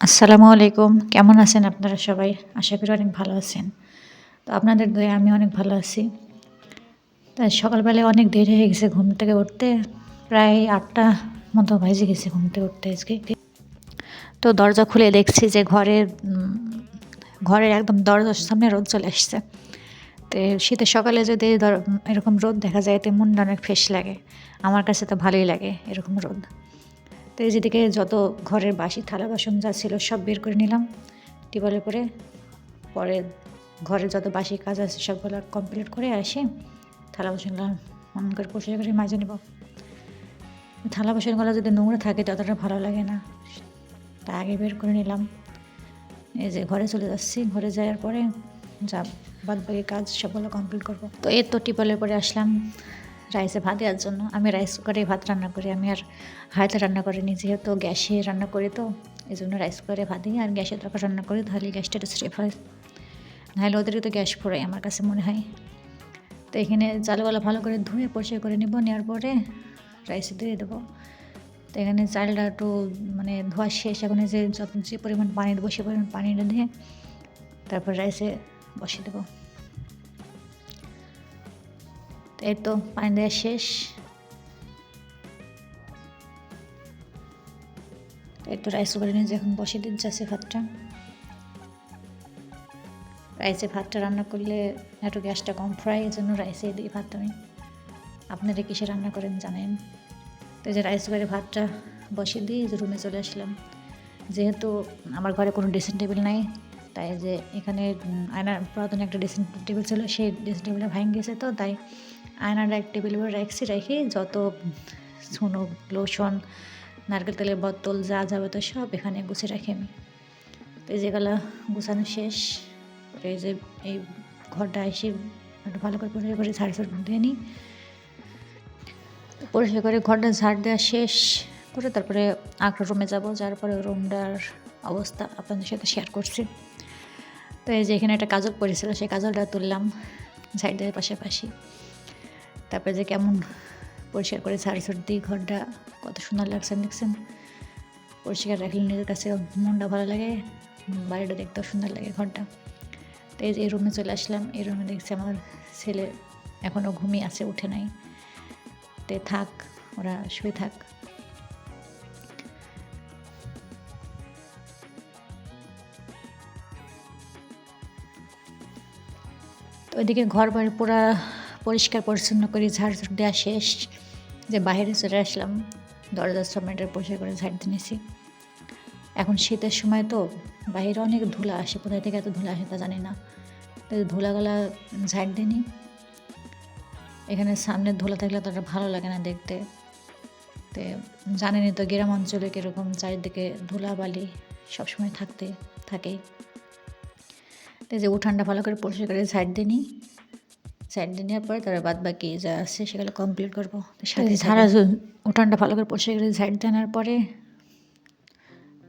আসসালামু আলাইকুম। কেমন আছেন আপনারা সবাই? আশা করি অনেক ভালো আছেন। তো আপনাদের দয়ে, আমি অনেক ভালো আছি। তাই সকালবেলায় অনেক দেরি হয়ে গেছে ঘুম থেকে উঠতে। প্রায় আটটা মতো বাজে গেছে ঘুম থেকে উঠতে আজকে। তো দরজা খুলে দেখছি যে ঘরের ঘরের একদম দরজার সামনে রোদ চলে আসছে। তো শীতের সকালে যদি এরকম রোদ দেখা যায় তো মনটা অনেক ফ্রেশ লাগে। আমার কাছে তো ভালোই লাগে এরকম রোদ। তো এই যেদিকে যত ঘরের বাসি, থালা, বাসন যা ছিল সব বের করে নিলাম। টিবলে করে পরে ঘরের যত বাসি কাজ আছে সবগুলো কমপ্লিট করে আসি, থালা বাসনগুলো মন করে পরিষ্কার করে মাজে নেব। থালা বাসনগুলো যদি নোংরা থাকে ততটা ভালো লাগে না। তা আগে বের করে নিলাম। এই যে ঘরে চলে যাচ্ছি। ঘরে যাওয়ার পরে যা বাদ বাকি কাজ সবগুলো কমপ্লিট করব। তো এর তো টিপলে পরে আসলাম। রাইসে ভাত দেওয়ার জন্য। আমি রাইস কুকারে ভাত রান্না করি। আমি আর হাতে রান্না করিনি যেহেতু গ্যাসে রান্না করি তো এই জন্য রাইস কুকারে ভাত দিই। আর গ্যাসে তরকারি রান্না করি, তাহলে গ্যাসটা একটু সেফ হয়। নাহলে ওদের তো গ্যাস পড়ে আমার কাছে মনে হয়। তো এখানে চালগুলো ভালো করে ধুয়ে পরিষ্কার করে নেব, নেওয়ার পরে রাইসে দিয়ে দেবো। তো এখানে চালটা একটু মানে ধোয়া শেষ, এখন যে যে পরিমাণ পানি দেবো, সে পরিমাণ পানিটা দিয়ে তারপর রাইসে বসিয়ে দেবো। এই তো, পানি দেওয়া শেষ। তো একটু রাইস করে নিয়ে যখন বসিয়ে দিন যাচ্ছে ভাতটা। রাইসে ভাতটা রান্না করলে একটু গ্যাসটা কম ফ্রাই, এই জন্য রাইসে দিই ভাত আমি। আপনারা কিসে রান্না করেন জানেন? তো এই যে রাইস করে ভাতটা বসিয়ে দিয়ে এই যে রুমে চলে আসলাম। যেহেতু আমার ঘরে কোনো ড্রেসিং টেবিল নাই, তাই যে এখানে আয়নার পুরাতন একটা ড্রেসিং টেবিল ছিল, সেই ড্রেসিং টেবিলটা ভেঙে গেছে তো, তাই আয়নার এক টেবিল উপরে রাখছি রেখে যত সুনো লোশন, নারকেল তেলের বোতল, যা যাবে তো সব এখানে গুছিয়ে রাখি আমি। তো এই যেগুলো গুছানো শেষ। এই যে এই ঘরটা এসে একটু ভালো করে পরিষ্কার করে ঝাড় ঝাড় দিয়ে নিই। পরিষ্কার করে ঘরটা ঝাড় দেওয়া শেষ করে তারপরে আঁকড়া রুমে যাব যার পরে রুমটার অবস্থা আপনাদের সাথে শেয়ার করছি। তো এই যে এখানে একটা কাজল পড়েছিল, সেই কাজলটা তুললাম ঝাড় দেওয়ার পাশাপাশি। তারপরে যে কেমন পরিষ্কার করে ঝাড় ঝাড় দিই ঘরটা কত সুন্দর লাগছে দেখছেন পরিষ্কার রাখলে নিজের কাছে মনটা ভালো লাগে, বাড়িটা দেখতেও সুন্দর লাগে ঘরটা। তো এই এই রুমে চলে আসলাম, এই রুমে দেখছি আমার ছেলে এখনও ঘুমিয়ে আছে, উঠে নাই। তে থাক, ওরা শুয়ে থাক। তো ওইদিকে ঘর বাড়ি পুরা পরিষ্কার পরিচ্ছন্ন করে ঝাড় দেওয়া শেষ। যে বাইরে চলে আসলাম দরজার সামনেটা পরিষ্কার করে ঝাড় দিয়ে নিয়েছি এখন শীতের সময় তো বাইরে অনেক ধুলা আসে, কোথায় থেকে এত ধুলা আসে তা জানি না। ধুলাগুলা ঝাড় দিয়ে নিই। এখানে সামনে ধুলা থাকলে তো ভালো লাগে না দেখতে। তো জানেনই তো গ্রাম অঞ্চলে কীরকম চারিদিকে ধুলা বালি সবসময় থাকতে থাকে তো যে উঠানটা ভালো করে পরিষ্কার করে ঝাড় দিয়ে নিই। সাইড নেওয়ার পরে তারপর বাদ বাকি যা আছে সেগুলো কমপ্লিট করব। সাথে সারা উঠানটা ভালো করে পরিষ্কার করে সাইড দেওয়ার পরে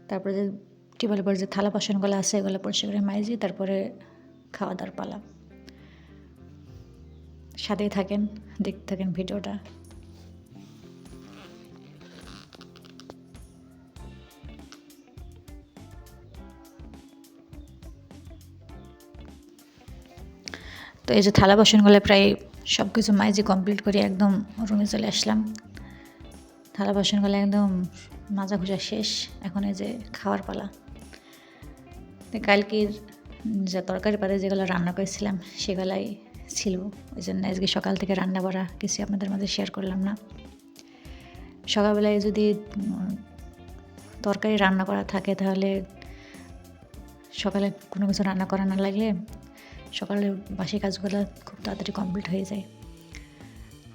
তারপরে যে টিউবওয়েলের পরে যে থালা বাসনগুলো আছে এগুলো পরিষ্কার করে মাইজি তারপরে খাওয়া দাওয়ার পালা। সাথেই থাকেন দেখতে থাকেন ভিডিওটা। তো এই যে থালা বাসনগুলো প্রায় সব কিছু মাইজি কমপ্লিট করে একদম রুমে চলে আসলাম। থালা বাসনগুলো একদম মাজা ঘুষা শেষ, এখন এই যে খাওয়ার পালা। কালকের যে তরকারি পাতে যেগুলো রান্না করেছিলাম, সেগুলাই ছিল। ওই জন্য আজকে সকাল থেকে রান্না করা কিছু আপনাদের মাঝে শেয়ার করলাম না। সকালবেলায় যদি তরকারি রান্না করা থাকে তাহলে সকালে কোনো কিছু রান্না করা না লাগলে সকালে বাসি কাজগুলো খুব তাড়াতাড়ি কমপ্লিট হয়ে যায়।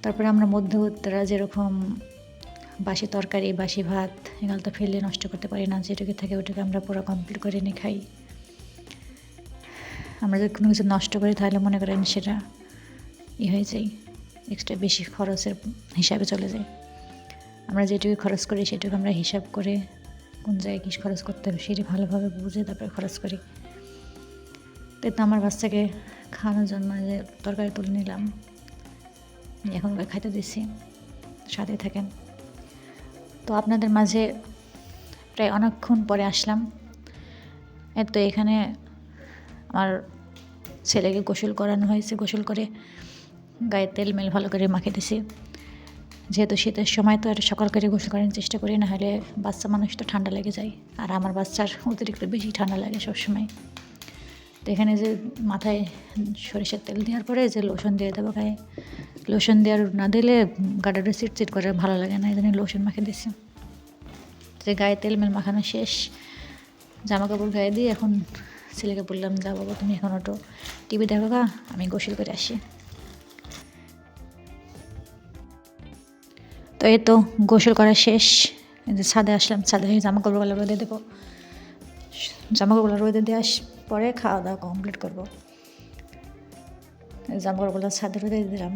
তারপরে আমরা মধ্যবর্তীরা যেরকম বাসি তরকারি, বাসি ভাত, এগুলো তো ফেলে নষ্ট করতে পারি না, যেটুকু থাকে ওটুকু আমরা পুরো কমপ্লিট করে নিয়ে খাই। আমরা যদি কোনো কিছু নষ্ট করি তাহলে মনে করেন সেটা ই হয়ে যায় এক্সট্রা বেশি খরচের হিসাবে চলে যায়। আমরা যেটুকু খরচ করি সেটুকু আমরা হিসাব করে কোন জায়গায় কী খরচ করতে হবে সেটি ভালোভাবে বুঝে তারপরে খরচ করি। তো আমার বাচ্চাকে খাওয়ানোর জন্য যে তরকারি তুলে নিলাম। এখন খাইতে দিচ্ছি সাথে থাকেন। তো আপনাদের মাঝে প্রায় অনেকক্ষণ পরে আসলাম। এই তো এখানে আমার ছেলেকে গোসল করানো হয়েছে। গোসল করে গায়ে তেল মেল ভালো করে মাখিয়ে দিছি। যেহেতু শীতের সময় তো একটা সকাল করে গোসল করার চেষ্টা করি, না হলে বাচ্চা মানুষ তো ঠান্ডা লেগে যায়। আর আমার বাচ্চার অতিরিক্ত বেশি ঠান্ডা লাগে সবসময়। তো এখানে যে মাথায় সরিষার তেল দেওয়ার পরে যে লোশন দিয়ে দেবো গায়ে। লোশন দেওয়ার না দিলে গাটা সিট চিটচিট করে ভালো লাগে না এই জন্য লোশন মাখিয়ে দিছি। যে গায়ে তেল মেল মাখানো শেষ। জামা কাপড় গায়ে দিয়ে এখন ছেলেকে বললাম যা বাবা, তুমি এখন ওটো টিভি দেখো গা, আমি গোসল করে আসি। তো এই তো গোসল করা শেষ। ছাদে আসলাম, ছাদে জামা কাপড়গুলো রোদে দেবো। জামা কাপড়গুলো রোদে দিয়ে আস পরে খাওয়া দাওয়া কমপ্লিট করব। এই জামা কাপড়গুলো ছাদে রোদে দিলাম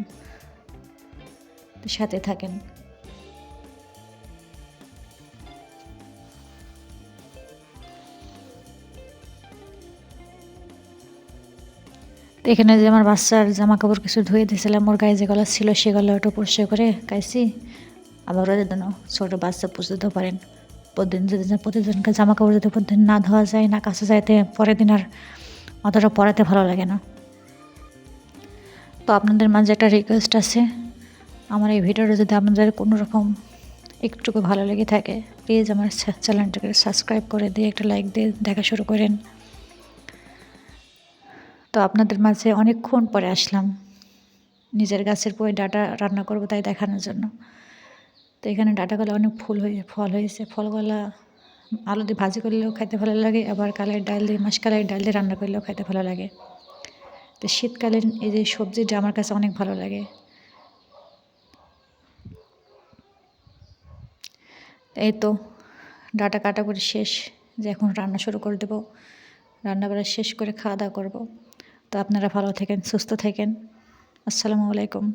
সাথে থাকেন। এখানে যে আমার বাচ্চার জামা কাপড় কিছু ধুয়ে দিয়েছিলাম, ওর গায়ে যেগুলো ছিল সেগুলো একটু পরিষ্কার করে গাইছি আবার ওদের জন্য ছোটো বাচ্চা পুষে দিতেও পারেন প্রতিদিন জামা কাপড় যদি প্রতিদিন না ধোয়া যায়, না কাছে যাইতে পরের দিন আর অতটা পরাতে ভালো লাগে না। তো আপনাদের মাঝে একটা রিকোয়েস্ট আছে। আমার এই ভিডিওটা যদি আপনাদের কোনো রকম একটুকু ভালো লেগে থাকে প্লিজ আমার চ্যানেলটাকে সাবস্ক্রাইব করে দিয়ে একটা লাইক দিয়ে দেখা শুরু করেন। তো আপনাদের মাঝে অনেকক্ষণ পরে আসলাম। নিজের গাছের পরে ডাটা রান্না করব তাই দেখানোর জন্য। তো এখানে ডাটাগুলো অনেক ফুল হয়ে, ফল হয়েছে। ফলগুলা আলু দিয়ে ভাজি করলেও খাইতে ভালো লাগে, আবার কালের ডাল দিয়ে মাসকালের ডাল দিয়ে রান্না করলেও খাইতে ভালো লাগে। তো শীতকালীন এই যে সবজিটা আমার কাছে অনেক ভালো লাগে। এই তো ডাটা কাটা করে শেষ, যে এখন রান্না শুরু করে দেবো। রান্না করা শেষ করে খাওয়া দাওয়া করব। তো আপনারা ভালো থাকেন, সুস্থ থাকেন। আসসালামু আলাইকুম।